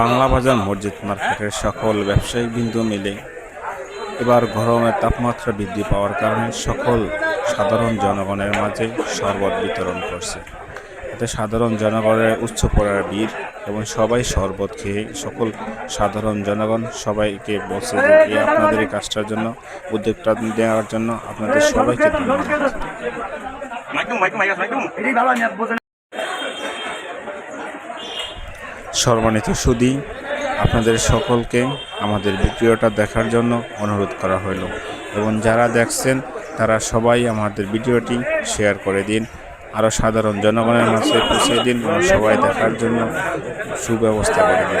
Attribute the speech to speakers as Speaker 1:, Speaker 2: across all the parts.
Speaker 1: বাংলা বাজার মসজিদ মার্কেটের সকল ব্যবসায়ী বিন্দু মিলে এবার গরমের তাপমাত্রা বৃদ্ধি পাওয়ার কারণে সকল সাধারণ জনগণের মাঝে শরবত বিতরণ করছে। এতে সাধারণ জনগণের উচ্চ পড়ার বীর এবং সবাই শরবত খেয়ে সকল সাধারণ জনগণ সবাইকে বলছে যে এই আপনাদের এই কাজটার জন্য উদ্যোগটা দেওয়ার জন্য আপনাদের সবাইকে ধন্যবাদ। সম্মানিত সুদী আপনাদের সকলকে আমাদের ভিডিওটা দেখার জন্য অনুরোধ করা হলো এবং যারা দেখছেন তারা সবাই আমাদের ভিডিওটি শেয়ার করে দিন আরও সাধারণ জনগণের মাঝে পৌঁছে দিন এবং সবাই দেখার জন্য সুব্যবস্থা করে দিন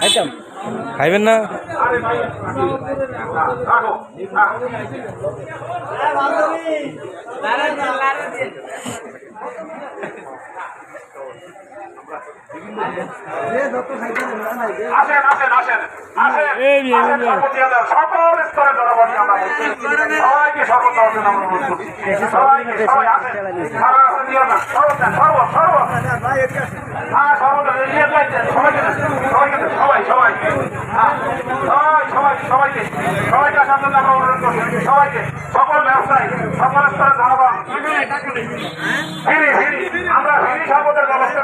Speaker 2: খাইতাম খাইবেন না
Speaker 3: আসেন আসেন আসেন আসেন
Speaker 2: এই যে, এই
Speaker 3: আসেন,
Speaker 2: যে।
Speaker 3: শপথ দিয়ে দেন। সকল স্তরের। সবাইকে, সবাই সবাইকে সবাই, সবাই। সবাই, সবাই, সবাইকে, সবাইকে আসার। সবাইকে, সকল ব্যবসায়ী, সকল স্তরের জনগণ। আমরা ফিরি শরবতের ব্যবস্থা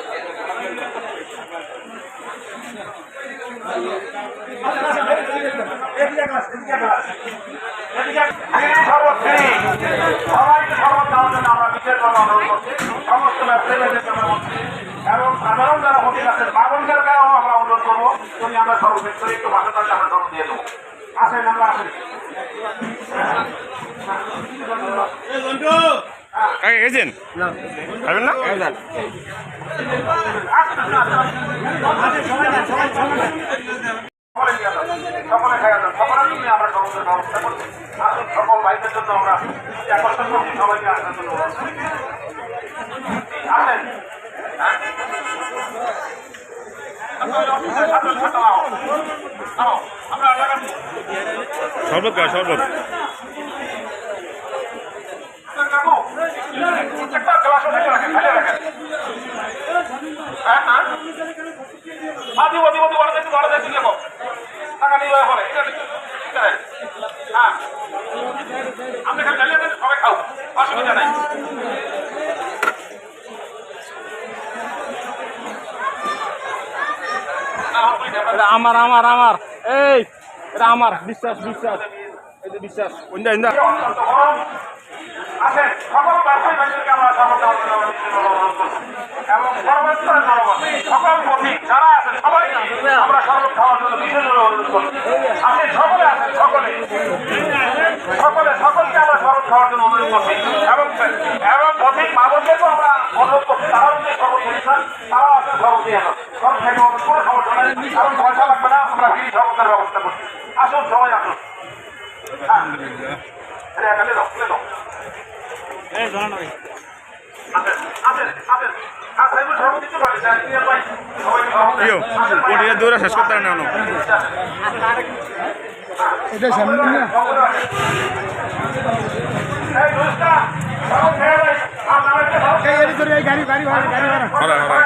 Speaker 3: ফ্রি। সবাইকে জন্য আমরা বিশেষ ভাবে অনুরোধ করছি। সমস্ত ব্যবসায়ীদের জন্য বলছি। এবং সাধারণ যারা হোটেল আছেন বাবনদেরকেও আমরা অনুরোধ করব যদি আমরা শরবত ফ্যাক্টরি একটু ভাষা থাকলে আমরা শরবত দিয়ে দেবো আসেন আমরা আসেন
Speaker 1: গেছেন খাবেন না
Speaker 3: হ্যাঁ? আসুন, আসুন, আসুন, আও। আও, আমরা লাগাচ্ছি
Speaker 1: শরবত খাও শরবত
Speaker 3: কাকু, একটা গ্লাস ওখানে রাখেন, খালি রাখেন। হ্যাঁ, হ্যাঁ? হ্যাঁ, দিব, দিব, দিব, ওরা দেখি, ওরা দেখি, দিব। টাকা নিয়ে যাওয়া পরে, এটা দেখি, ঠিক আছে? হ্যাঁ। আপনি খালি ঢালিয়ে দেন, সবাই খাও, অসুবিধা নাই। না, অসুবিধা নেই,
Speaker 2: এটা আমার আমার আমার। এই এটা আমার। বিশ্বাস বিশ্বাস। এই যে বিশ্বাস।
Speaker 1: ইন্দা ইন্দা।
Speaker 3: সকল সকলকে আমরা শরবত খাওয়ার জন্য অনুরোধ করছি। এবং এবং পথিক বোনদেরকেও আমরা অনুরোধ করছি, তারাও তারাও আসেন শরবত দিয়ে খাইতে হবে, কোনো সমস্যা নেই। কারণ পয়সা লাগবে না, আমরা ফ্রি। আসেন, আসেন, আসেন। আর সাইবুল শরবত দিতে পারি, স্যার, নিয়ে ভাই। সবাইকে শরবত দেন।
Speaker 1: ইয়ো
Speaker 3: আসেন, ভাই।
Speaker 1: ওটিয়া দৌড়া শেষ করতে না না
Speaker 3: এটা সামনে নিয়ে এই দোস্তা শরবত খেয়ে ভাই আপনারা একটা শরবত খেয়ে
Speaker 1: হরা হরা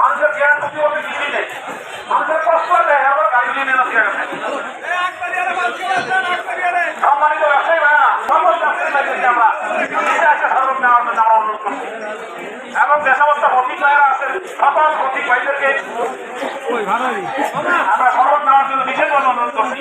Speaker 3: মানুষের জ্ঞান বুদ্ধি বলতে কিছুই নেই মানুষের কষ্ট দেয় আবার গাড়ি নিয়ে নেওয়া ঠিক আছে সম্মানিত ব্যবসায়ী ভাইয়া এবং যে সমস্ত পথিক ভাইরা আছেন সকল পথিক ভাইদেরকে আমরা শপথ নেওয়ার জন্য বিশেষভাবে অনুরোধ করছি।